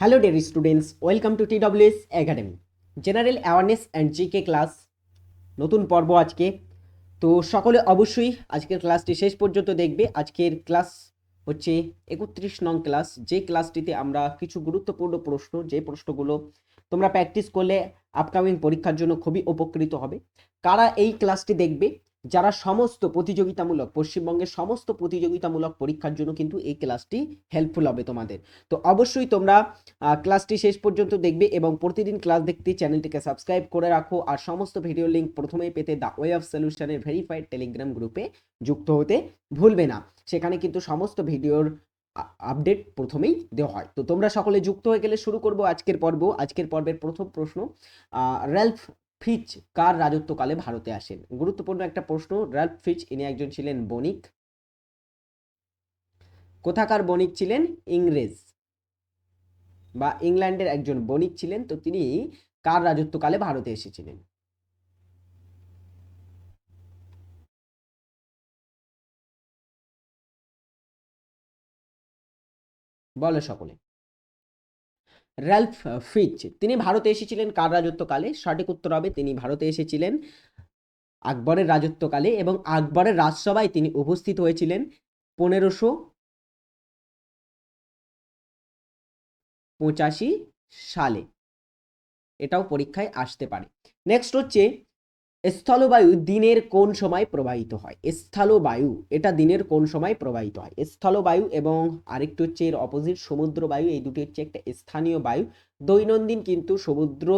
Hello dear students welcome to TWS academy general awareness and GK class নতুন পর্ব আজকে। তো সকলে অবশ্যই আজকের ক্লাসটি শেষ পর্যন্ত দেখবে। আজকের ক্লাস হচ্ছে একত্রিশ নং ক্লাস যে ক্লাসটিতে আমরা কিছু গুরুত্বপূর্ণ প্রশ্ন, যে প্রশ্নগুলো তোমরা প্র্যাকটিস করলে আপকামিং পরীক্ষার জন্য খুবই উপকৃত হবে। কারা এই ক্লাসটি দেখবে? যারা সমস্ত প্রতিযোগিতামূলক পশ্চিমবঙ্গের সমস্ত প্রতিযোগিতামূলক পরীক্ষার জন্য কিন্তু এই ক্লাসটি হেল্পফুল হবে তোমাদের। তো অবশ্যই তোমরা ক্লাসটি শেষ পর্যন্ত দেখবে এবং প্রতিদিন ক্লাস দেখতে চ্যানেলটিকে সাবস্ক্রাইব করে রাখো আর সমস্ত ভিডিও লিঙ্ক প্রথমেই পেতে দ্য ওয়ে অফ সলিউশনের ভেরিফাইড টেলিগ্রাম গ্রুপে যুক্ত হতে ভুলবে না। সেখানে কিন্তু সমস্ত ভিডিওর আপডেট প্রথমেই দেওয়া হয়। তো তোমরা সকলে যুক্ত হয়ে গেলে শুরু করব আজকের পর্ব। আজকের পর্বের প্রথম প্রশ্ন র্যালফ ফিচ কার রাজত্বকালে ভারতে আসেন? গুরুত্বপূর্ণ একটা প্রশ্ন র্যালফ ফিচ, ইনি একজন ছিলেন বণিক। কোথাকার বণিক ছিলেন? ইংরেজ। বা ইংল্যান্ডের একজন বণিক ছিলেন, তো তিনি কার রাজত্বকালে ভারতে এসেছিলেন? বলো সকলে। র্যালফ ফিচ তিনি ভারতে এসেছিলেন কার রাজত্বকালে? সঠিক উত্তর হবে, তিনি ভারতে এসেছিলেন আকবরের রাজত্বকালে এবং আকবরের রাজসভায় তিনি উপস্থিত হয়েছিলেন পনেরোশো পঁচাশি সালে। এটাও পরীক্ষায় আসতে পারে। নেক্সট হচ্ছে স্থলবায়ু দিনের কোন সময় প্রবাহিত হয়? স্থলবায়ু, এটা দিনের কোন সময় প্রবাহিত হয়? স্থলবায়ু এবং আরেকটি হচ্ছে এর অপোজিট সমুদ্র বায়ু এই দুটি হচ্ছে একটা স্থানীয় বায়ু। দৈনন্দিন কিন্তু সমুদ্র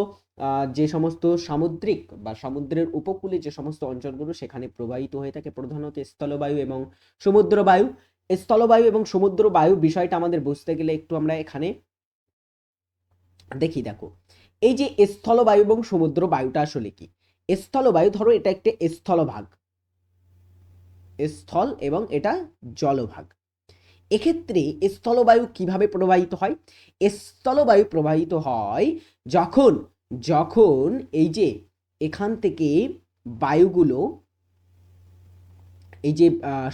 যে সমস্ত সামুদ্রিক বা সমুদ্রের উপকূলে যে সমস্ত অঞ্চলগুলো সেখানে প্রবাহিত হয়ে থাকে, প্রধানত স্থলবায়ু এবং সমুদ্র বায়ু স্থলবায়ু এবং সমুদ্র বায়ু বিষয়টা আমাদের বুঝতে গেলে একটু আমরা এখানে দেখি, দেখো। এই যে স্থলবায়ু এবং সমুদ্র বায়ুটা আসলে কি? স্থলবায়ু ধরো এটা একটা স্থলভাগ। স্থল এবং এটা জলভাগ। এক্ষেত্রে স্থলবায়ু কীভাবে প্রবাহিত হয়? স্থলবায়ু প্রবাহিত হয় যখন যখন এই যে এখান থেকে বায়ুগুলো, এই যে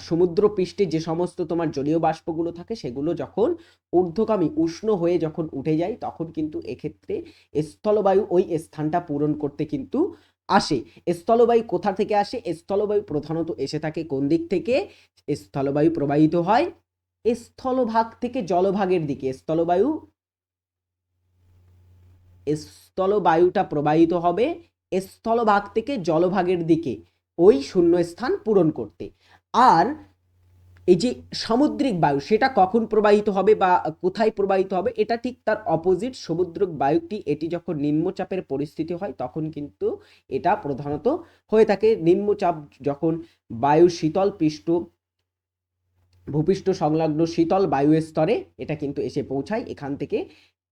সমুদ্র পৃষ্ঠে যে সমস্ত তোমার জলীয় বাষ্পগুলো থাকে, সেগুলো যখন ঊর্ধ্বগামী, উষ্ণ হয়ে যখন উঠে যায়, তখন কিন্তু এক্ষেত্রে স্থলবায়ু ওই স্থানটা পূরণ করতে কিন্তু আসে। স্থলবায়ু কোথা থেকে আসে? স্থলবায়ু প্রধানত এসে থাকে কোন দিক থেকে? স্থলবায়ু প্রবাহিত হয় স্থলভাগ থেকে জলভাগের দিকে। স্থলবায়ু, স্থলবায়ুটা প্রবাহিত হবে স্থলভাগ থেকে জলভাগের দিকে। ওই শূন্য স্থান পূরণ করতে। আর এই যে সামুদ্রিক বায়ু, সেটা কখন প্রবাহিত হবে বা কোথায় প্রবাহিত হবে, এটা ঠিক তার অপোজিট সমুদ্রিক বায়ুটি, এটি যখন নিম্নচাপের পরিস্থিতি হয়, তখন কিন্তু এটা প্রধানত হয়ে থাকে। নিম্নচাপ যখন বায়ু শীতল পৃষ্ঠ, ভূপৃষ্ঠ সংলগ্ন শীতল বায়ু স্তরে, এটা কিন্তু এসে পৌঁছায়। এখান থেকে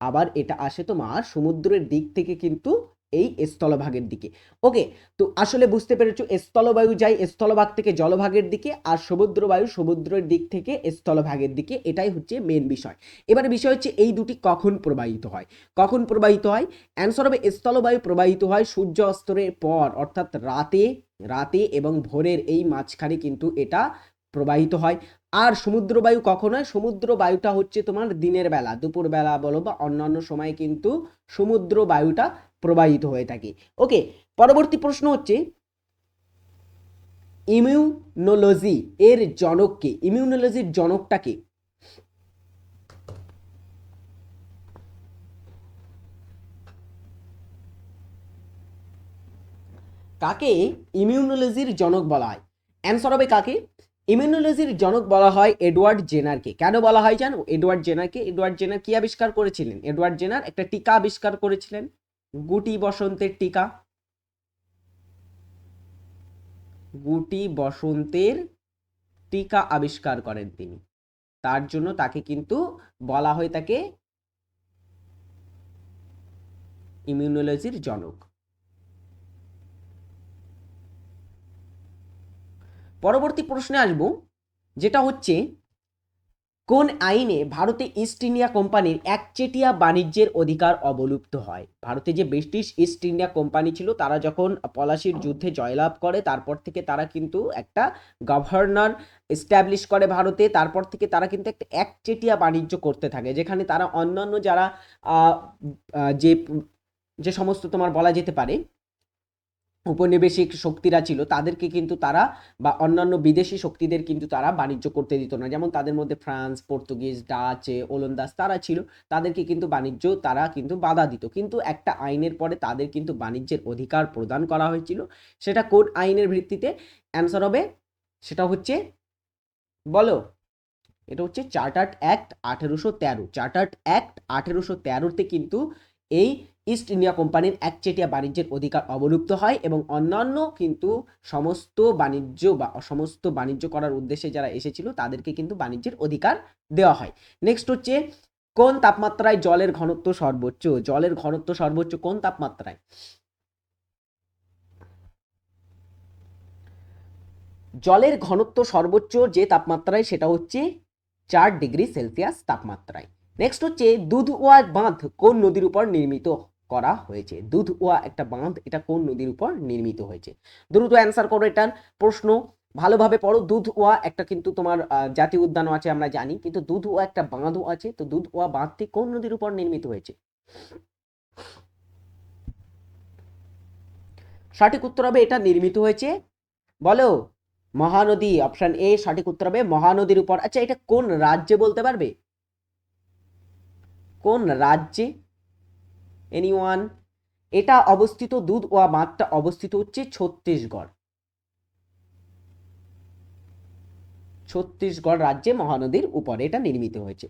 আবার এটা আসে তোমার সমুদ্রের দিক থেকে কিন্তু এই স্থলভাগের দিকে। ওকে তো আসলে বুঝতে পেরেছ, স্থলবায়ু যায় স্থলভাগ থেকে জলভাগের দিকে আর সমুদ্র বায়ু সমুদ্রের দিক থেকে স্থলভাগের দিকে, এটাই হচ্ছে মেন বিষয়। এবারে বিষয় হচ্ছে এই দুটি কখন প্রবাহিত হয়? কখন প্রবাহিত হয়? অ্যান্সার হবে, স্থলবায়ু প্রবাহিত হয় সূর্য অস্তরের পর, অর্থাৎ রাতে রাতে এবং ভোরের এই মাঝখানে কিন্তু এটা প্রবাহিত হয়। আর সমুদ্র বায়ু কখন হয়? সমুদ্র বায়ুটা হচ্ছে তোমার দিনের বেলা দুপুর বেলা বলো বা অন্যান্য সময় কিন্তু সমুদ্র বায়ুটা প্রবাহিত হয়ে থাকে। ওকে পরবর্তী প্রশ্ন হচ্ছে ইমিউনোলজি এর জনককে ইমিউনোলজির জনকটাকে কাকে ইমিউনোলজির জনক বলা হয়? অ্যান্সার হবে কাকে? ইমিউনোলজির জনক বলা হয় এডওয়ার্ড জেনারকে। কেন বলা হয় জানো? এডওয়ার্ড জেনারকে, এডওয়ার্ড জেনার কি আবিষ্কার করেছিলেন? এডওয়ার্ড জেনার একটা টিকা আবিষ্কার করেছিলেন। গুটি বসন্তের টিকা। গুটি বসন্তের টিকা আবিষ্কার করেন তিনি। তার জন্য তাকে কিন্তু বলা হয় তাকে ইমিউনোলজির জনক। পরবর্তী প্রশ্নে আসব, যেটা হচ্ছে কোন আইনে ভারতে ইস্ট ইন্ডিয়া কোম্পানির একচেটিয়া বাণিজ্যের অধিকার অবলুপ্ত হয়? ভারতে যে ব্রিটিশ ইস্ট ইন্ডিয়া কোম্পানি ছিল, তারা যখন পলাশির যুদ্ধে জয়লাভ করে, তারপর থেকে তারা কিন্তু একটা গভর্নর এস্টাবলিশ করে ভারতে, তারপর থেকে তারা কিন্তু একটা একচেটিয়া বাণিজ্য করতে থাকে, যেখানে তারা অন্যান্য যারা যে যে সমস্ত তোমার বলা যেতে পারে উপনিবেশিক শক্তিরা ছিল, তাদেরকে কিন্তু তারা বা অন্যান্য বিদেশি শক্তিদের কিন্তু তারা বাণিজ্য করতে দিত না। যেমন তাদের মধ্যে ফ্রান্স, পর্তুগিজ, ডাচ, ওলন্দাজ তারা ছিল, তাদেরকে কিন্তু বাণিজ্য তারা কিন্তু বাধা দিত। কিন্তু একটা আইনের পরে তাদের কিন্তু বাণিজ্যের অধিকার প্রদান করা হয়েছিল। সেটা কোন আইনের ভিত্তিতে? অ্যান্সার হবে, সেটা হচ্ছে, বলো, এটা হচ্ছে চার্টার্ড অ্যাক্ট আঠেরোশো তেরো। চার্টার্ড অ্যাক্ট আঠেরোশো তেরোতে কিন্তু এই ইস্ট ইন্ডিয়া কোম্পানির একচেটিয়া বাণিজ্যের অধিকার অবলুপ্ত হয় এবং অন্যান্য কিন্তু সমস্ত বাণিজ্য বা সমস্ত বাণিজ্য করার উদ্দেশ্যে যারা এসেছিল, তাদেরকে কিন্তু বাণিজ্যের অধিকার দেওয়া হয়। নেক্সট হচ্ছে, কোন তাপমাত্রায় জলের ঘনত্ব সর্বোচ্চ? জলের ঘনত্ব সর্বোচ্চ কোন তাপমাত্রায়? জলের ঘনত্ব সর্বোচ্চ যে তাপমাত্রায়, সেটা হচ্ছে চার ডিগ্রি সেলসিয়াস তাপমাত্রায়। নেক্সট হচ্ছে দুধওয়া বাঁধ কোন নদীর উপর নির্মিত? করা হয়েছে। দুধওয়া একটা বাঁধ, এটা কোন নদীর উপর নির্মিত হয়েছে? দ্রুত অ্যান্সার করো এটার প্রশ্ন। ভালোভাবে পড়ো। দুধওয়া একটা কিন্তু তোমার জাতীয় উদ্যানও আছে, আমরা জানি। কিন্তু দুধওয়া একটা বাঁধও আছে, তো দুধওয়া বাঁধটি কোন নদীর উপর নির্মিত হয়েছে? সঠিক উত্তর হবে, এটা নির্মিত হয়েছে। বলো? মহানদী অপশন এ সঠিক উত্তর হবে মহানদীর উপর। আচ্ছা এটা কোন রাজ্যে বলতে পারবে? কোন রাজ্যে এনিওয়ান এটা অবস্থিত দুধ ওয়া বাঁধটা অবস্থিত হচ্ছে ছত্তিশগড়। ছত্তিশগড় রাজ্যে মহানদীর উপরে এটা নির্মিত হয়েছে।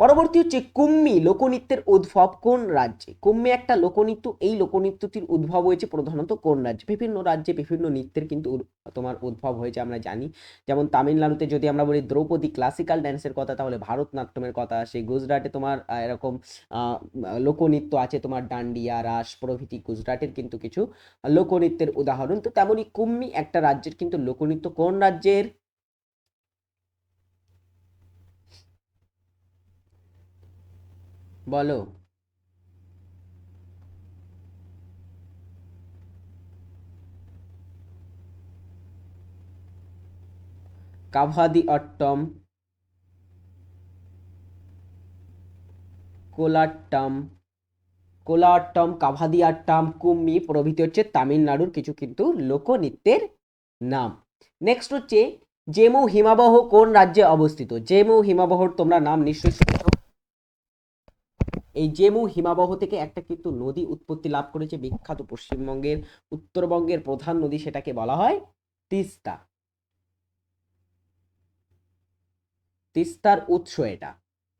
পরবর্তী হচ্ছে কুম্মি, লোকনৃত্যের উদ্ভব কোন রাজ্যে? কুম্মি একটা লোকনৃত্য, এই লোকনৃত্যটির উদ্ভব হয়েছে প্রধানত কোন রাজ্যে? বিভিন্ন রাজ্যে বিভিন্ন নৃত্যের কিন্তু তোমার উদ্ভব হয়েছে, আমরা জানি। যেমন তামিলনাড়ুতে যদি আমরা বলি দ্রৌপদী ক্লাসিক্যাল ড্যান্সের কথা, তাহলে ভারতনাট্যমের কথা আসে। গুজরাটে তোমার এরকম লোকনৃত্য আছে তোমার ডান্ডিয়া, রাস, প্রভৃতি। গুজরাটের কিন্তু কিছু লোকনৃত্যের উদাহরণ। তো তেমনই কুম্মি একটা রাজ্যের কিন্তু লোকনৃত্য কোন রাজ্যের? বলো। কাভাদি অট্টম, কোলাট্টম কোলাট্টম কাভাদিয়াট্টম কুম্মি প্রভৃতি হচ্ছে তামিলনাড়ুর কিছু কিন্তু লোকনৃত্যের নাম। নেক্সট হচ্ছে জেমু হিমাবহ কোন রাজ্যে অবস্থিত? জেমু হিমাবহর তোমরা নাম নিশ্চয়ই এই জেমু হিমাবহ থেকে একটা কিন্তু নদী উৎপত্তি লাভ করেছে বিখ্যাত পশ্চিমবঙ্গের, উত্তরবঙ্গের প্রধান নদী সেটাকে বলা হয় তিস্তা। তিস্তার উৎস এটা,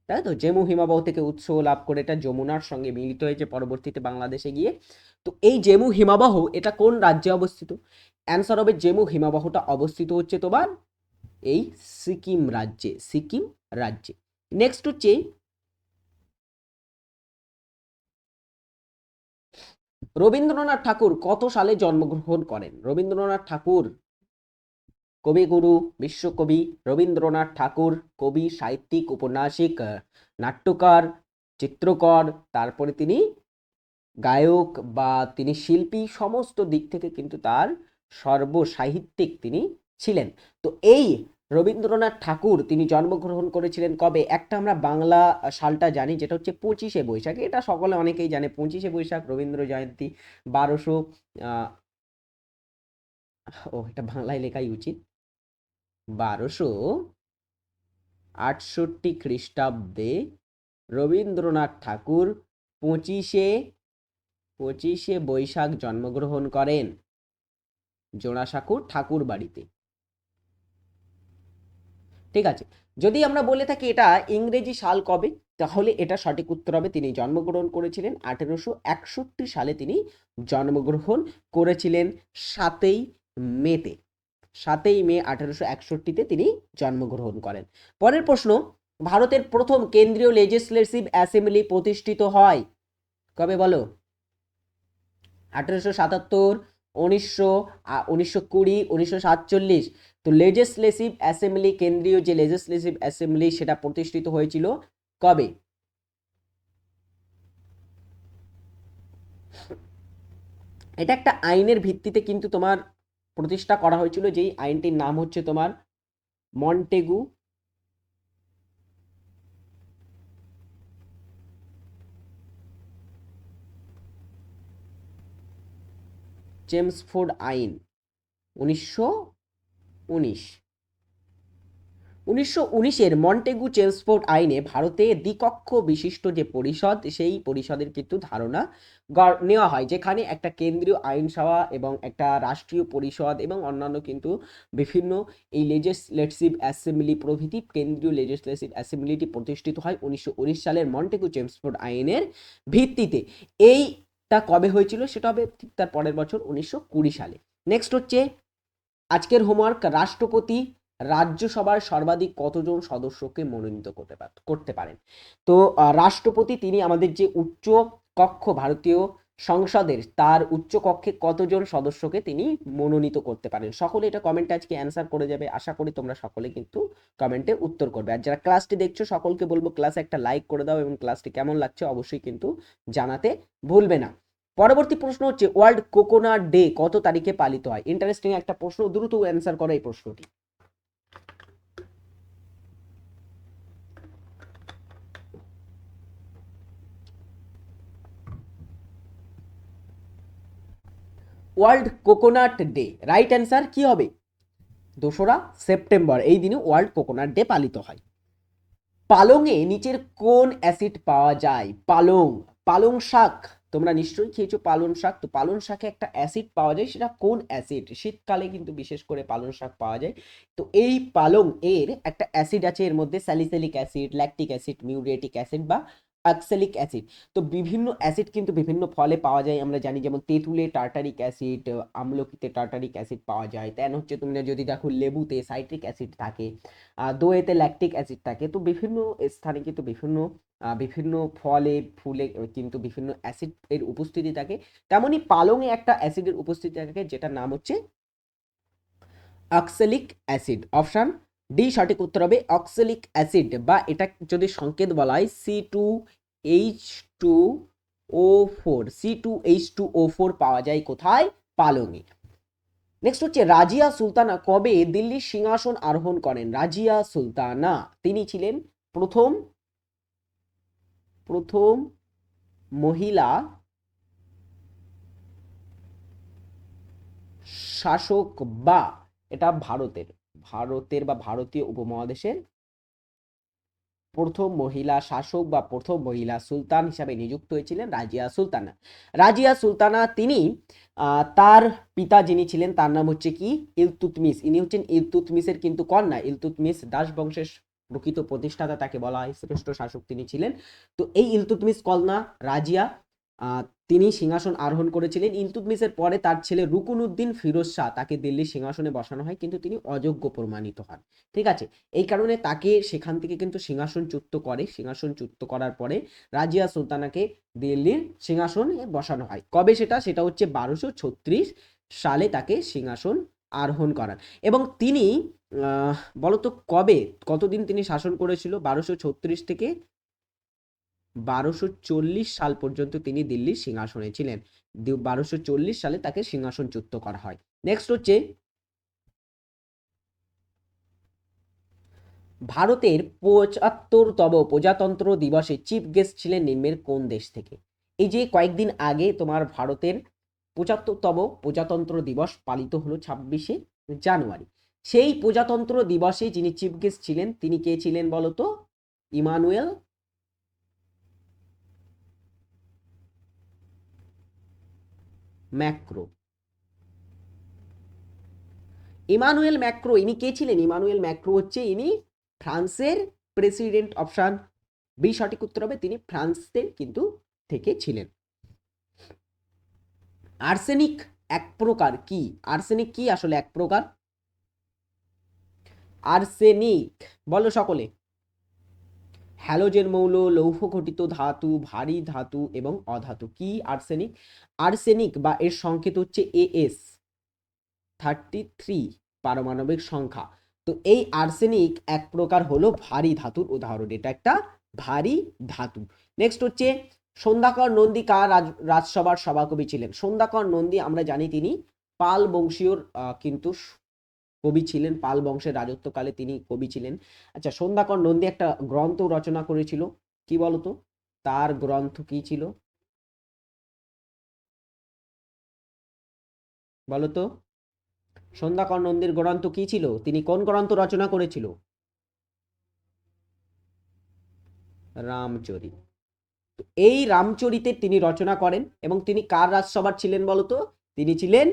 তাই তো? জেমু হিমাবহ থেকে উৎস লাভ করে এটা যমুনার সঙ্গে মিলিত হয়েছে পরবর্তীতে বাংলাদেশে গিয়ে। তো এই জেমু হিমাবহ, এটা কোন রাজ্যে অবস্থিত? অ্যান্সার হবে জেমু হিমাবহটা অবস্থিত হচ্ছে তোমার এই সিকিম রাজ্যে সিকিম রাজ্যে। নেক্সট হচ্ছে রবীন্দ্রনাথ ঠাকুর কত সালে জন্মগ্রহণ করেন? রবীন্দ্রনাথ ঠাকুর, কবিগুরু, বিশ্বকবি, রবীন্দ্রনাথ ঠাকুর, কবি, সাহিত্যিক, উপন্যাসিক নাট্যকার, চিত্রকর, তারপরে তিনি গায়ক বা তিনি শিল্পী, সমস্ত দিক থেকে কিন্তু তার সর্বসাহিত্যিক তিনি ছিলেন। তো এই রবীন্দ্রনাথ ঠাকুর তিনি জন্মগ্রহণ করেছিলেন কবে? একটা আমরা বাংলা সালটা জানি, যেটা হচ্ছে পঁচিশে বৈশাখ। এটা সকলে অনেকেই জানে, পঁচিশে বৈশাখ, রবীন্দ্র জয়ন্তী, বারোশো ও, এটা বাংলায় লেখাই উচিত। বারোশো আটষট্টি খ্রিস্টাব্দে রবীন্দ্রনাথ ঠাকুর পঁচিশে পঁচিশে বৈশাখ জন্মগ্রহণ করেন। জোড়াসাঁকুর ঠাকুর বাড়িতে। ঠিক আছে? যদি আমরা বলে থাকি এটা ইংরেজি সাল কবে, তাহলে এটা সঠিক উত্তর হবে তিনি জন্মগ্রহণ করেছিলেন আঠেরোশো একষট্টি সালে তিনি জন্মগ্রহণ করেছিলেন সাতই মেতে। সাতই মে আঠেরোশো একষট্টিতে তিনি জন্মগ্রহণ করেন। পরের প্রশ্ন, ভারতের প্রথম কেন্দ্রীয় লেজিসলেটিভ অ্যাসেম্বলি প্রতিষ্ঠিত হয় কবে বলো? আঠেরোশো সাতাত্তর, উনিশশো উনিশশো কুড়ি, উনিশশো সাতচল্লিশ। তো লেজিসলেটিভ অ্যাসেম্বলি কেন্দ্রীয় যে লেজিসলেটিভ অ্যাসেম্বলি সেটা প্রতিষ্ঠিত হয়েছিল কবে? এটা একটা আইনের ভিত্তিতে কিন্তু তোমার প্রতিষ্ঠা করা হয়েছিল, যেই আইনটির নাম হচ্ছে তোমার মন্টেগু। চেমসফোর্ড আইন, উনিশশো উনিশ। উনিশশো উনিশের মন্টেগু চেমসফোর্ড আইনে ভারতে দ্বিকক্ষ বিশিষ্ট যে পরিষদ, সেই পরিষদের কিন্তু ধারণা নেওয়া হয়, যেখানে একটা কেন্দ্রীয় আইনসভা এবং একটা রাষ্ট্রীয় পরিষদ এবং অন্যান্য কিন্তু বিভিন্ন এই লেজিসলেটিভ অ্যাসেম্বলি প্রভৃতি কেন্দ্রীয় লেজিসলেটিভ অ্যাসেম্বলিটি প্রতিষ্ঠিত হয় উনিশশো উনিশ সালের মন্টেগু চেমসফোর্ড আইনের ভিত্তিতে। এইটা কবে হয়েছিল? সেটা হবে ঠিক তার পরের বছর উনিশশো কুড়ি সালে। নেক্সট হচ্ছে আজকের হোমওয়ার্ক রাষ্ট্রপতি রাজ্যসভার সর্বাধিক কতজন সদস্যকে মনোনীত করতে করতে পারেন? তো রাষ্ট্রপতি তিনি আমাদের যে উচ্চ কক্ষ ভারতীয় সংসদের, তার উচ্চ কক্ষে কতজন সদস্যকে তিনি মনোনীত করতে পারেন? সকলে এটা কমেন্টে আজকে অ্যান্সার করে যাবে। আশা করি তোমরা সকলে কিন্তু কমেন্টে উত্তর করবে। আর যারা ক্লাসটি দেখছ, সকলকে বলব ক্লাসে একটা লাইক করে দাও এবং ক্লাসটি কেমন লাগছে অবশ্যই কিন্তু জানাতে ভুলবে না। পরবর্তী প্রশ্ন হচ্ছে, ওয়ার্ল্ড কোকোনাট ডে কত তারিখে পালিত হয়? ইন্টারেস্টিং একটা প্রশ্ন, দ্রুত অ্যান্সার করো এই প্রশ্নটি। World coconut day right answer কি হবে? দোসরা সেপ্টেম্বর, এই দিনে ওয়ার্ল্ড কোকোনাট ডে পালিত হয়। পালংয়ে নিচের কোন অ্যাসিড পাওয়া যায়? পালং পালং শাক। তোমরা নিশ্চয়ই খেয়েছো পালন শাক। তো পালন শাকে একটা অ্যাসিড পাওয়া যায়, সেটা কোন অ্যাসিড শীতকালে কিন্তু বিশেষ করে পালন শাক পাওয়া যায়। তো এই পালং এর একটা অ্যাসিড আছে, এর মধ্যে salicylic acid lactic acid muriatic acid বা অক্সালিক অ্যাসিড। তো বিভিন্ন অ্যাসিড কিন্তু বিভিন্ন ফলে পাওয়া যায়। আমরা জানি যেমন তেঁতুলে টার্টারিক অ্যাসিড আমলকিতে টার্টারিক অ্যাসিড পাওয়া যায়। তেন হচ্ছে তোমরা যদি দেখো লেবুতে সাইট্রিক অ্যাসিড থাকে আহ, দইয়েতে ল্যাকটিক অ্যাসিড থাকে। তো বিভিন্ন স্থানে কিন্তু বিভিন্ন বিভিন্ন ফলে ফুলে কিন্তু বিভিন্ন অ্যাসিড এর উপস্থিতি থাকে। তেমনই পালংয়ে একটা অ্যাসিডের উপস্থিতি থাকে যেটার নাম হচ্ছে অক্সালিক অ্যাসিড। অপশান ডি সঠিক উত্তর হবে অক্সালিক অ্যাসিড বা এটা যদি সংকেত বলা হয় C two H two O four C two H two O four পাওয়া যায় কোথায়? পালংয়ে নেক্সট হচ্ছে রাজিয়া সুলতানা। কবে দিল্লির সিংহাসন আরোহণ করেন? রাজিয়া সুলতানা। তিনি ছিলেন প্রথম প্রথম মহিলা শাসক বা, এটা ভারতের ভারতের বা ভারতীয় উপমহাদেশের প্রথম মহিলা শাসক বা প্রথম মহিলা সুলতান হিসাবে নিযুক্ত হয়েছিলেন রাজিয়া সুলতানা। রাজিয়া সুলতানা তিনি তার পিতা যিনি ছিলেন তার নাম হচ্ছে কি? ইলতুতমিস ইনি হচ্ছেন ইলতুতমিসের কিন্তু কন্যা। ইলতুতমিস দাস বংশের প্রকৃত প্রতিষ্ঠাতা তাকে বলা হয়। শ্রেষ্ঠ শাসক তিনি ছিলেন। তো এই ইলতুতমিস কলনা রাজিয়া তিনি সিংহাসন আরোহণ করেছিলেন। ইলতুতমিসের পরে তার ছেলে রুকুনুদ্দিন ফিরোজ শাহ তাকে দিল্লির সিংহাসনে বসানো হয়, কিন্তু তিনি অযোগ্য প্রমাণিত হন। ঠিক আছে? এই কারণে তাকে সেখান থেকে কিন্তু সিংহাসন চ্যুত করে। সিংহাসন চ্যুত করার পরে রাজিয়া সুলতানাকে দিল্লির সিংহাসনে বসানো হয়। কবে সেটা? সেটা হচ্ছে বারোশো ছত্রিশ সালে তাকে সিংহাসন আরোহণ করান এবং তিনি বলতো কবে? কতদিন তিনি শাসন করেছিল? বারোশো ছত্রিশ থেকে বারোশো সাল পর্যন্ত তিনি দিল্লির সিংহাসনে ছিলেন। বারোশো চল্লিশ সালে তাকে সিংহাসনচ্যুত করা হয়। নেক্সট হচ্ছে ভারতের পঁচাত্তরতম প্রজাতন্ত্র দিবসে চিফ গেস্ট ছিলেন নিম্নের কোন দেশ থেকে? এই যে কয়েকদিন আগে তোমার ভারতের পঁচাত্তরতম প্রজাতন্ত্র দিবস পালিত হলো ছাব্বিশে জানুয়ারি। সেই প্রজাতন্ত্র দিবসে যিনি চিফ গেস্ট ছিলেন, তিনি কে ছিলেন বলতো? Emmanuel Macron. ইমানুয়েল ম্যাক্রো, ইনি কে ছিলেন? ইমানুয়েল ম্যাক্রো হচ্ছে ইনি ফ্রান্সের প্রেসিডেন্ট অপশান বি, সঠিক উত্তর হবে, তিনি ফ্রান্সের কিন্তু থেকে ছিলেন। আর্সেনিক এক প্রকার কি? আর্সেনিক কি আসলে এক প্রকার? আর্সেনিক, বলো সকলে। হ্যালোজেন মৌল, লৌহ ঘটিত ধাতু, ভারী ধাতু এবং অধাতু। কি আর্সেনিক? আর্সেনিক বা এর সংকেত হচ্ছে এএস থার্টি থ্রি পারমাণবিক সংখ্যা। তো এই আর্সেনিক এক প্রকার হলো ভারী ধাতুর উদাহরণ। এটা একটা ভারী ধাতু। নেক্সট হচ্ছে সন্ধ্যাকর নন্দী কার রাজ- রাজসভার সভাকবি ছিলেন। সন্ধ্যাকর নন্দী আমরা জানি তিনি পাল বংশীয় কিন্তু কবি ছিলেন, পাল বংশের রাজত্বকালে তিনি কবি ছিলেন। আচ্ছা সন্ধ্যাকর নন্দী একটা গ্রন্থ রচনা করেছিল, কি বলতো? তার গ্রন্থ কি ছিল? বলতো? সন্ধ্যাকর নন্দীর গ্রন্থ কি ছিল? তিনি কোন গ্রন্থ রচনা করেছিল? রামচরিত। এই রামচরিতের তিনি রচনা করেন এবং তিনি কার রাজসভার ছিলেন বলতো? তিনি ছিলেন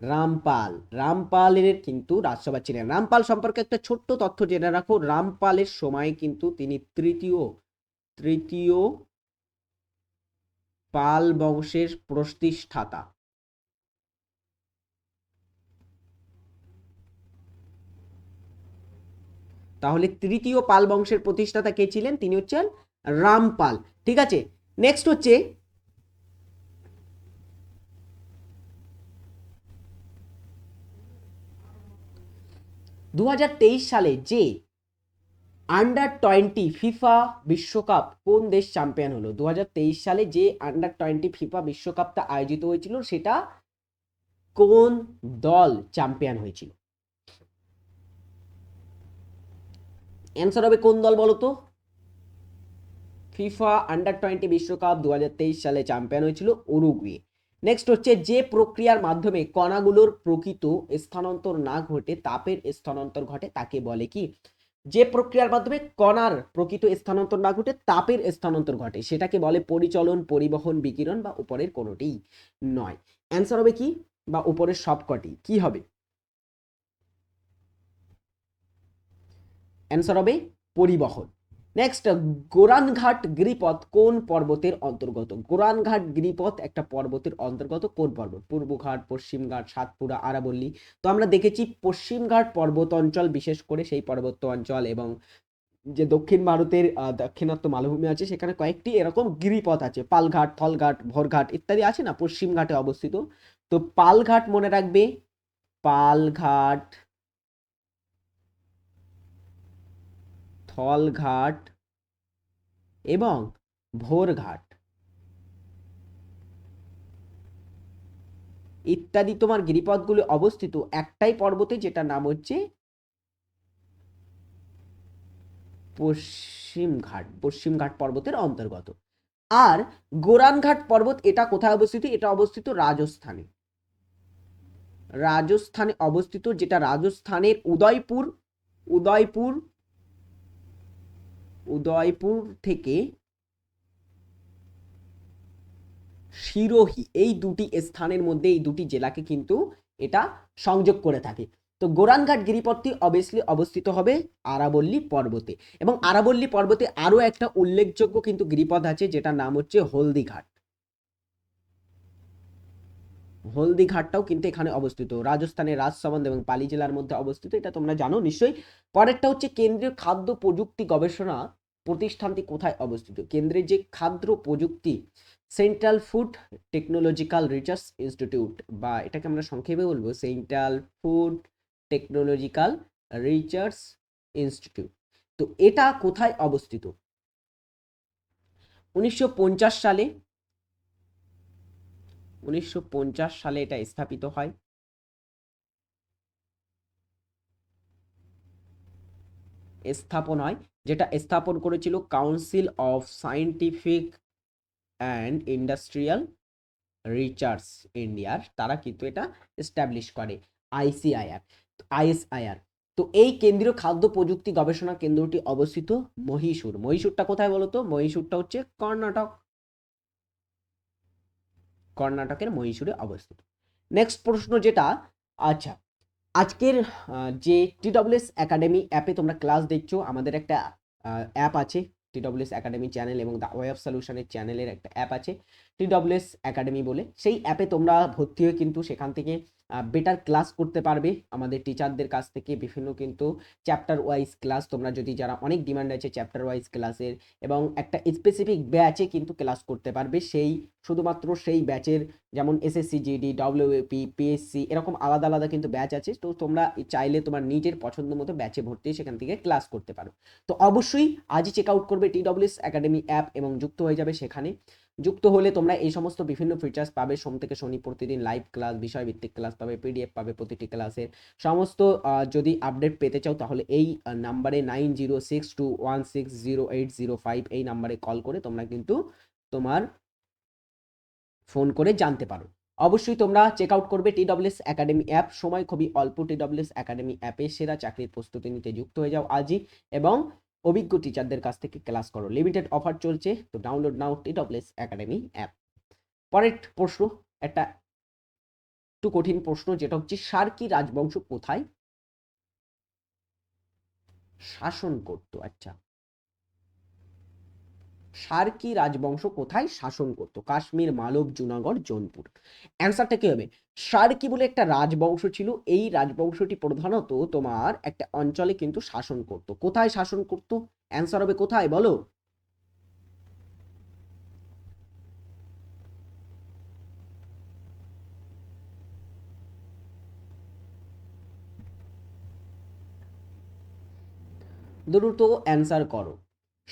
রামপাল। রামপালের কিন্তু রাজসভা ছিলেন। রামপাল সম্পর্কে একটা ছোট্ট তথ্য জেনে রাখো। রামপালের সময় কিন্তু তিনি তৃতীয় তৃতীয় পাল বংশের প্রতিষ্ঠাতা। তাহলে তৃতীয় পাল বংশের প্রতিষ্ঠাতা কে ছিলেন? তিনি হচ্ছেন রামপাল। ঠিক আছে? নেক্সট হচ্ছে দু হাজার তেইশ সালে যে আন্ডার টোয়েন্টি ফিফা বিশ্বকাপ কোন দেশ চ্যাম্পিয়ন হলো? দু হাজার তেইশ সালে যে আন্ডার টোয়েন্টি ফিফা বিশ্বকাপটা আয়োজিত হয়েছিল, সেটা কোন দল চ্যাম্পিয়ন হয়েছিল? অ্যান্সার হবে কোন দল বলো তো ফিফা আন্ডার টোয়েন্টি বিশ্বকাপ দু হাজার তেইশ সালে চ্যাম্পিয়ন হয়েছিল উরুগুয়ে। নেক্সট হচ্ছে যে প্রক্রিয়ার মাধ্যমে কণাগুলোর প্রকৃত স্থানান্তর না ঘটে, তাপের স্থানান্তর ঘটে, তাকে বলে কি? যে প্রক্রিয়ার মাধ্যমে কণার প্রকৃত স্থানান্তর না ঘটে, তাপের স্থানান্তর ঘটে। সেটাকে বলে পরিচলন, পরিবহন, বিকিরণ বা উপরের কোনোটিই নয়। অ্যান্সার হবে কি? বা উপরের সবকটি। কি হবে? অ্যান্সার হবে পরিবহন। নেক্সট গোরানঘাট গিরিপথ কোন পর্বতের অন্তর্গত? গোরানঘাট গিরিপথ একটা পর্বতের অন্তর্গত কোন পর্বত? পূর্বঘাট পশ্চিমঘাট সাতপুরা, আরাবল্লী। তো আমরা দেখেছি পশ্চিমঘাট পর্বত অঞ্চল, বিশেষ করে সেই পর্বত অঞ্চল এবং যে দক্ষিণ ভারতের দাক্ষিণাত্য মালভূমি আছে, সেখানে কয়েকটি এরকম গিরিপথ আছে। পালঘাট, থলঘাট, ভরঘাট ইত্যাদি আছে না? পশ্চিমঘাটে অবস্থিত। তো পালঘাট মনে রাখবে? পালঘাট থলঘাট এবং ভোরঘাট। ইত্যাদি তোমার গিরিপথগুলি অবস্থিত। একটাই পর্বতে যেটা নাম হচ্ছে পশ্চিমঘাট। পশ্চিমঘাট পর্বতের অন্তর্গত। আর গোরানঘাট পর্বত এটা কোথায় অবস্থিত? এটা অবস্থিত রাজস্থানে। রাজস্থানে অবস্থিত যেটা রাজস্থানের উদয়পুর। উদয়পুর উদয়পুর থেকে সিরোহি এই দুটি স্থানের মধ্যে এই দুটি জেলাকে কিন্তু এটা সংযোগ করে থাকে। তো গোরানঘাট গিরিপথটি অবভিয়াসলি অবস্থিত হবে আরাবল্লী পর্বতে এবং আরাবল্লী পর্বতে আরও একটা উল্লেখযোগ্য কিন্তু গিরিপথ আছে যেটার নাম হচ্ছে হলদিঘাট। হলদিঘাটটাও কিন্তু এখানে অবস্থিত, রাজস্থানের রাজসমন্দ এবং পালি জেলার মধ্যে অবস্থিত, এটা তোমরা জানো নিশ্চয়ই। পরেরটা হচ্ছে কেন্দ্রীয় খাদ্য প্রযুক্তি গবেষণা প্রতিষ্ঠানটি কোথায় অবস্থিত? কেন্দ্রের যে খাদ্য প্রযুক্তি central food technological research institute বা এটাকে আমরা সংক্ষেপে বলব central food technological research institute তো এটা কোথায় অবস্থিত? উনিশশো পঞ্চাশ সালে, উনিশশো পঞ্চাশ সালে এটা স্থাপিত হয়। স্থাপন হয় যেটা স্থাপন করেছিল council of scientific and industrial research ইন্ডিয়ার তারা কিন্তু এটা এস্টাবলিশ করে আইসিআইআর আইএসআইআর তো এই কেন্দ্রীয় খাদ্য প্রযুক্তি গবেষণা কেন্দ্রটি অবস্থিত মহীশূর। মহীশূরটা কোথায় বলো তো মহীশূরটা হচ্ছে কর্ণাটক। কর্ণাটকের মহীশূরে অবস্থিত। নেক্সট প্রশ্ন যেটা আচ্ছা আজকের যে টিডব্লিউএস একাডেমি অ্যাপে তোমরা ক্লাস দেখছ, আমাদের একটা অ্যাপ আছে টিডব্লিউএস একাডেমি চ্যানেল এবং দ্য ওয়েব সলিউশনের চ্যানেলের একটা অ্যাপ আছে টিডব্লিউএস একাডেমি বলে। সেই অ্যাপে তোমরা ভর্তি হয়ে কিন্তু সেখান থেকে বেটার ক্লাস করতে পারবে আমাদের টিচারদের কাছ থেকে বিভিন্ন কিন্তু চ্যাপ্টার ওয়াইজ ক্লাস তোমরা যদি যারা অনেক ডিমান্ড আছে চ্যাপ্টার ওয়াইজ ক্লাসের এবং একটা স্পেসিফিক ব্যাচে কিন্তু ক্লাস করতে পারবে। সেই শুধুমাত্র সেই ব্যাচের যেমন এসএসসি জিডি ডব্লিউএপি পিএসসি এরকম আলাদা আলাদা কিন্তু ব্যাচ আছে। তো তোমরা চাইলে তোমার নিজের পছন্দ মতো ব্যাচে ভর্তি সেখান থেকে ক্লাস করতে পারো। তো অবশ্যই আজই চেক আউট করবে টি ডব্লিউএস একাডেমি অ্যাপ এবং যুক্ত হয়ে যাবে সেখানে। যুক্ত হলে তোমরা এই সমস্ত বিভিন্ন ফিচার্স পাবে। সোম থেকে শনি প্রতিদিন লাইভ ক্লাস বিষয়ভিত্তিক ক্লাস পাবে পিডিএফ পাবে প্রতিটি ক্লাসের সমস্ত যদি আপডেট পেতে চাও তাহলে এই নাম্বারে nine zero six two one six zero eight zero five এই নাম্বারে কল করে তোমরা কিন্তু তোমার ফোন করে জানতে পারো। অবশ্যই তোমরা চেক আউট করবে টি ডব্লিউএস একাডেমি অ্যাপ সময় খুবই অল্প টি ডব্লিউএস একাডেমি অ্যাপে সেরা চাকরির প্রস্তুতি নিতে যুক্ত হয়ে যাও আজই এবং অভিজ্ঞ টিচারদের কাছ থেকে ক্লাস করো। লিমিটেড অফার চলছে, তো download now T WS academy app পরের প্রশ্ন, একটা একটু কঠিন প্রশ্ন, যেটা হচ্ছে, সার্কি রাজবংশ কোথায়? শাসন করতো আচ্ছা। সার্কি রাজবংশ কোথায় শাসন করত? কাশ্মীর, মালব, জুনাগড়, জৌনপুর। অ্যান্সারটা কি হবে? সার্কি বলে একটা রাজবংশ ছিল? এই রাজবংশটি প্রধানত তোমার একটা অঞ্চলে কিন্তু শাসন করত। কোথায় শাসন করত? অ্যান্সার হবে কোথায় বলো? দ্রুত অ্যান্সার করো।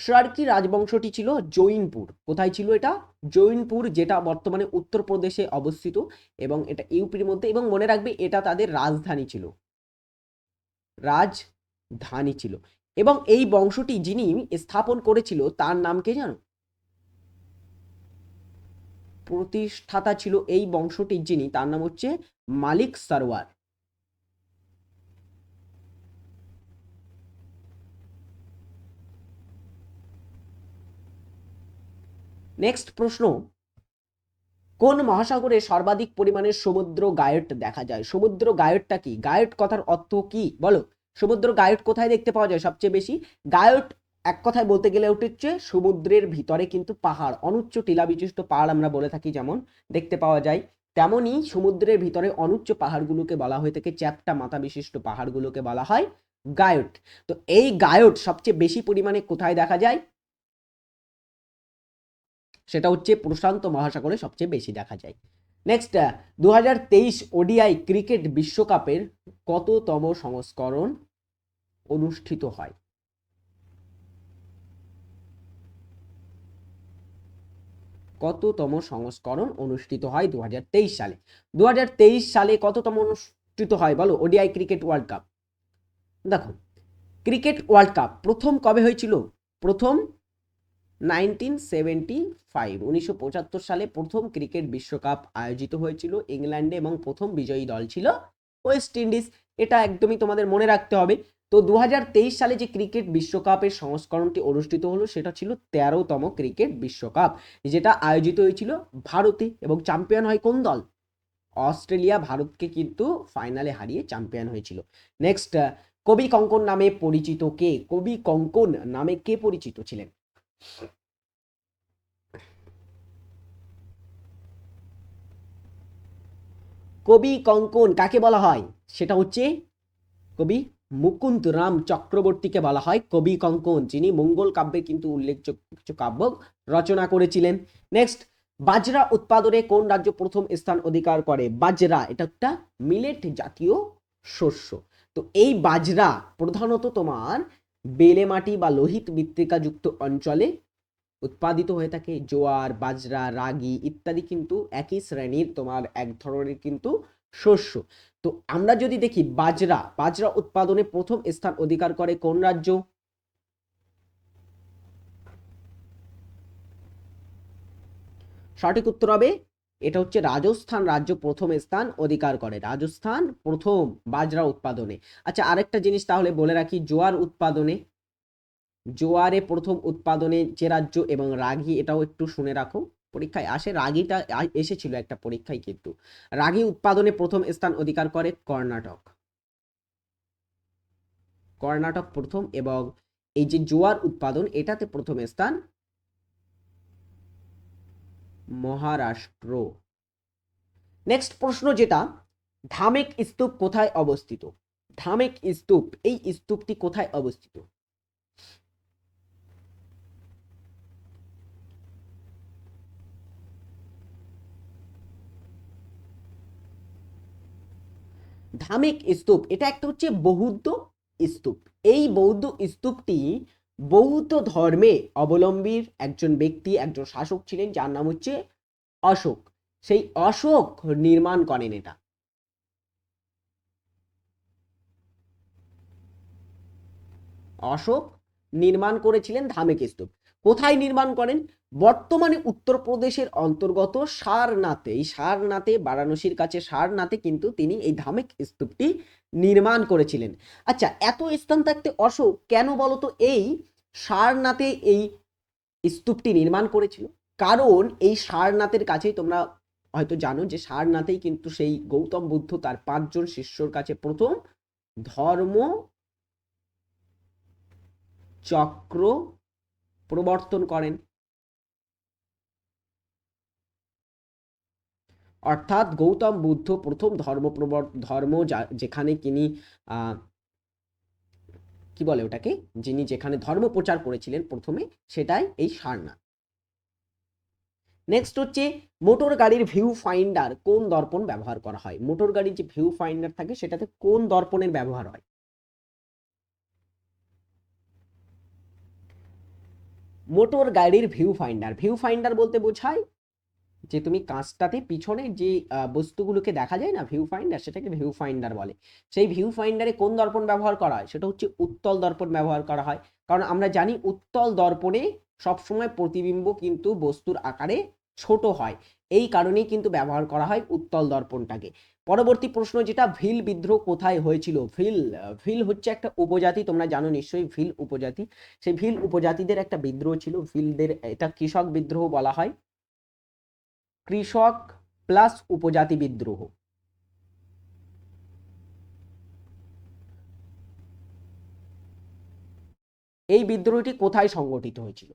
সার্কি রাজবংশটি ছিল জৈনপুর। কোথায় ছিল এটা? জৈনপুর, যেটা বর্তমানে উত্তরপ্রদেশে অবস্থিত এবং এটা ইউপির মধ্যে এবং মনে রাখবে এটা তাদের রাজধানী ছিল। রাজধানী ছিল। এবং এই বংশটি যিনি স্থাপন করেছিল, তার নাম কে জানো? প্রতিষ্ঠাতা ছিল এই বংশটির যিনি, তার নাম হচ্ছে মালিক সারওয়ার নেক্সট প্রশ্ন। কোন মহাসাগরে সর্বাধিক পরিমাণে সমুদ্র গায়ট দেখা যায়? সমুদ্র গায়টটা কি? গায়ট কথার অর্থ কি? বলো। সমুদ্র গায়ট কোথায় দেখতে পাওয়া যায় সবচেয়ে বেশি? গায়ট এক কথায় বলতে গেলে হচ্ছে সমুদ্রের ভিতরে, কিন্তু পাহাড়। অনুচ্চ টিলা বিশিষ্ট পাহাড় আমরা বলে থাকি যেমন দেখতে পাওয়া যায়। তেমনই সমুদ্রের ভিতরে অনুচ্চ পাহাড়গুলোকে বলা হয়ে থাকে, চ্যাপ্টা মাথা বিশিষ্ট পাহাড়গুলোকে বলা হয় গায়ট। তো এই গায়ট সবচেয়ে বেশি পরিমাণে কোথায় দেখা যায়? সেটা হচ্ছে প্রশান্ত মহাসাগরে সবচেয়ে বেশি দেখা যায়। নেক্সট দু হাজার তেইশ ওডিআই ক্রিকেট বিশ্বকাপের কততম সংস্করণ অনুষ্ঠিত হয়? কততম সংস্করণ অনুষ্ঠিত হয় দু হাজার তেইশ সালে? দু হাজার তেইশ সালে কততম অনুষ্ঠিত হয় বলো? ODI cricket world cup. দেখো, ক্রিকেট ওয়ার্ল্ড কাপ প্রথম কবে হয়েছিল? প্রথম নাইনটিন সেভেন্টি ফাইভ, উনিশশো পঁচাত্তর সালে প্রথম ক্রিকেট বিশ্বকাপ আয়োজিত হয়েছিল ইংল্যান্ডে এবং প্রথম বিজয়ী দল ছিল ওয়েস্ট ইন্ডিজ। এটা একদমই তোমাদের মনে রাখতে হবে। তো দু হাজার তেইশ সালে যে ক্রিকেট বিশ্বকাপের সংস্করণটি অনুষ্ঠিত হলো, সেটা ছিল তেরোতম ক্রিকেট বিশ্বকাপ, যেটা আয়োজিত হয়েছিল ভারতে এবং চ্যাম্পিয়ন হয় কোন দল? অস্ট্রেলিয়া, ভারতকে কিন্তু ফাইনালে হারিয়ে চ্যাম্পিয়ন হয়েছিল। নেক্সট, কবি কঙ্কন নামে পরিচিত কে? কবি কঙ্কন নামে কে পরিচিত ছিলেন? কবি কঙ্কন কাকে বলা হয়? সেটা হচ্ছে কবি মুকুন্দ রাম চক্রবর্তীকে বলা হয়। কবি কঙ্কন, যিনি মঙ্গল কাব্যে কিন্তু উল্লেখযোগ্য কিছু কাব্য রচনা করেছিলেন। নেক্সট বাজরা উৎপাদনে কোন রাজ্য প্রথম স্থান অধিকার করে? বাজরা, এটা একটা মিলেট জাতীয় শস্য। তো এই বাজরা প্রধানত তোমার বেলে মাটি বা লোহিত মৃত্তিকাযুক্ত অঞ্চলে উৎপাদিত হয়ে থাকে জোয়ার, বাজরা, রাগি ইত্যাদি কিন্তু একই শ্রেণির তোমার এক ধরনের কিন্তু শস্য। তো আমরা যদি দেখি বাজরা বাজরা উৎপাদনে প্রথম স্থান অধিকার করে কোন রাজ্য? সঠিক উত্তর হবে এটা হচ্ছে রাজস্থান রাজ্য প্রথম স্থান অধিকার করে। রাজস্থান প্রথম বাজরা উৎপাদনে। আচ্ছা আরেকটা জিনিস তাহলে বলে রাখি, জোয়ার উৎপাদনে। জোয়ারে প্রথম উৎপাদনে যে রাজ্য এবং রাগি, এটাও একটু শুনে রাখো। পরীক্ষায় আসে, রাগিটা এসেছিল একটা পরীক্ষায় কিন্তু। রাগি উৎপাদনে প্রথম স্থান অধিকার করে কর্ণাটক। কর্ণাটক প্রথম এবং এই যে জোয়ার উৎপাদন, এটাতে প্রথম স্থান মহারাষ্ট্র। নেক্সট প্রশ্ন যেটা, ধামেক স্তূপ কোথায় অবস্থিত? ধামেক স্তূপ, এই স্তূপটি কোথায় অবস্থিত? ধামেক স্তূপ, এটা একটা হচ্ছে বৌদ্ধ স্তূপ। এই বৌদ্ধ স্তূপটি বৌদ্ধ ধর্মে অবলম্বীর একজন ব্যক্তি, একজন শাসক ছিলেন, যার নাম হচ্ছে অশোক। সেই অশোক নির্মাণ করেন এটা। অশোক নির্মাণ করেছিলেন ধামেক স্তূপ কোথায় নির্মাণ করেন? বর্তমানে উত্তরপ্রদেশের অন্তর্গত সারনাথে, এই সারনাথে, বারাণসীর কাছে সারনাথে কিন্তু তিনি এই ধামেক স্তূপটি নির্মাণ করেছিলেন। আচ্ছা এত স্থান থাকতে অশোক, কেন বলতো এই সারনাথে এই স্তূপটি নির্মাণ করেছিল? কারণ এই সারনাথের কাছেই তোমরা হয়তো জানো যে সারনাথেই কিন্তু সেই গৌতম বুদ্ধ তার পাঁচজন শিষ্যর কাছে প্রথম ধর্ম চক্র প্রবর্তন করেন। অর্থাৎ গৌতম বুদ্ধ প্রথম ধর্ম ধর্ম যেখানে তিনি কি বলে ওটাকে? যিনি যেখানে ধর্ম প্রচার করেছিলেন প্রথমে, সেটাই এই সারনাথ। নেক্সট হচ্ছে মোটর গাড়ির ভিউ ফাইন্ডার কোন দর্পণ ব্যবহার করা হয়? মোটর গাড়ির যে ভিউ ফাইন্ডার থাকে, সেটাতে কোন দর্পণের ব্যবহার হয়? মোটর গাড়ির ভিউ ফাইন্ডার ভিউ ফাইন্ডার বলতে বোঝায় যে তুমি কাঁচটাতে পিছনে যে বস্তুগুলোকে দেখা যায় না ভিউ ফাইন্ডার সেটাকে ভিউ ফাইন্ডার বলে। সেই ভিউ ফাইন্ডারে কোন দর্পণ ব্যবহার করা হয়? সেটা হচ্ছে উত্তল দর্পণ ব্যবহার করা হয়। কারণ আমরা জানি উত্তল দর্পণে সবসময় প্রতিবিম্ব কিন্তু বস্তুর আকারে ছোট হয়। এই কারণেই কিন্তু ব্যবহার করা হয় উত্তল দর্পণটাকে। পরবর্তী প্রশ্ন যেটা, ভিল বিদ্রোহ কোথায় হয়েছিল? ভিল ভিল হচ্ছে একটা উপজাতি, তোমরা জানো নিশ্চয়ই ভিল উপজাতি। সেই ভিল উপজাতিদের একটা বিদ্রোহ ছিল। ভিলদের, এটা কৃষক বিদ্রোহ বলা হয়। কৃষক প্লাস উপজাতি বিদ্রোহ। এই বিদ্রোহটি কোথায় সংগঠিত হয়েছিল?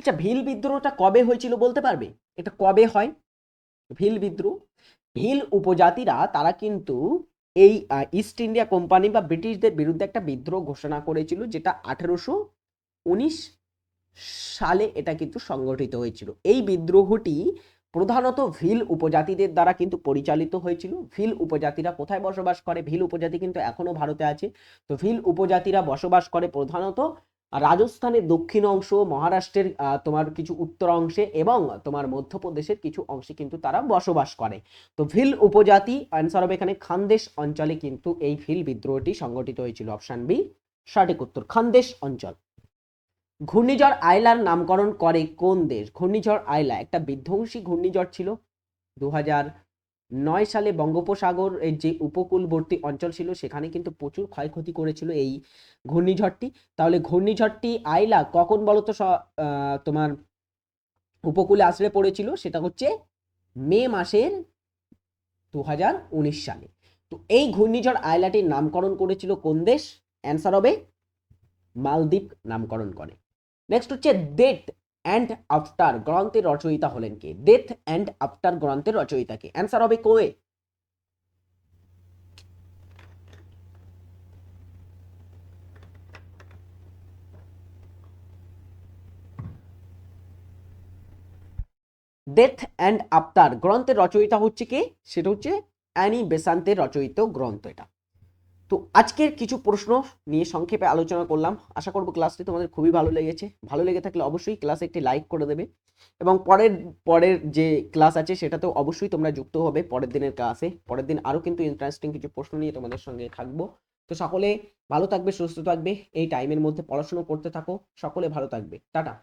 আচ্ছা ভিল বিদ্রোহটা কবে হয়েছিল বলতে পারবে? এটা কবে হয়? ভিল বিদ্রোহ, ভিল উপজাতিরা তারা কিন্তু এই ইস্ট ইন্ডিয়া কোম্পানি বা ব্রিটিশদের বিরুদ্ধে একটা বিদ্রোহ ঘোষণা করেছিল, যেটা আঠেরোশো উনিশ সালে এটা কিন্তু সংগঠিত হয়েছিল। এই বিদ্রোহটি প্রধানত ভিল উপজাতিদের দ্বারা কিন্তু পরিচালিত হয়েছিল। ভিল উপজাতিরা কোথায় বসবাস করে? ভিল উপজাতি কিন্তু এখনও ভারতে আছে। তো ভিল উপজাতিরা বসবাস করে প্রধানত রাজস্থানের দক্ষিণ অংশ, মহারাষ্ট্রের তোমার কিছু উত্তর অংশে এবং তোমার মধ্যপ্রদেশের কিছু অংশে কিন্তু তারা বসবাস করে। তো ভিল উপজাতি অ্যান্সার হবে এখানে খানদেশ অঞ্চলে কিন্তু এই ভিল বিদ্রোহটি সংগঠিত হয়েছিল। অপশন বি সঠিক উত্তর, খানদেশ অঞ্চল। ঘূর্ণিঝড় আয়লার নামকরণ করে কোন দেশ? ঘূর্ণিঝড় আয়লা একটা বিধ্বংসী ঘূর্ণিঝড় ছিল। দু নয় সালে বঙ্গোপসাগর এর যে উপকূলবর্তী অঞ্চল ছিল, সেখানে কিন্তু প্রচুর ক্ষয়ক্ষতি করেছিল এই ঘূর্ণিঝড়টি। তাহলে ঘূর্ণিঝড়টি আইলা কখন বলতো তোমার উপকূলে আশ্রয় পড়েছিল? সেটা হচ্ছে মে মাসের দু হাজার উনিশ সালে। তো এই ঘূর্ণিঝড় আইলাটির নামকরণ করেছিল কোন দেশ? অ্যান্সার হবে মালদ্বীপ নামকরণ করে। নেক্সট হচ্ছে ডেথ অ্যান্ড আফটার গ্রন্থের রচয়িতা হলেন কে? ডেথ অ্যান্ড আফটার গ্রন্থের রচয়িতা কে? অ্যান্সার হবে কোয়ে। ডেথ অ্যান্ড আফটার গ্রন্থের রচয়িতা হচ্ছে কে? সেটা হচ্ছে অ্যানি বেসান্তের রচয়িত গ্রন্থ এটা। তো আজকের কিছু প্রশ্ন নিয়ে সংক্ষেপে আলোচনা করলাম। আশা করব ক্লাসটি তোমাদের খুবই ভালো লেগেছে। ভালো লেগে থাকলে অবশ্যই ক্লাসে একটি লাইক করে দেবে এবং পরের পরের যে ক্লাস আছে সেটাতেও অবশ্যই তোমরা যুক্ত হবে পরের দিনের ক্লাসে পরের দিন আরও কিন্তু ইন্টারেস্টিং কিছু প্রশ্ন নিয়ে তোমাদের সঙ্গে থাকব। তো সকলে ভালো থাকবে, সুস্থ থাকবে, এই টাইমের মধ্যে পড়াশুনো করতে থাকো। সকলে ভালো থাকবে। টাটা।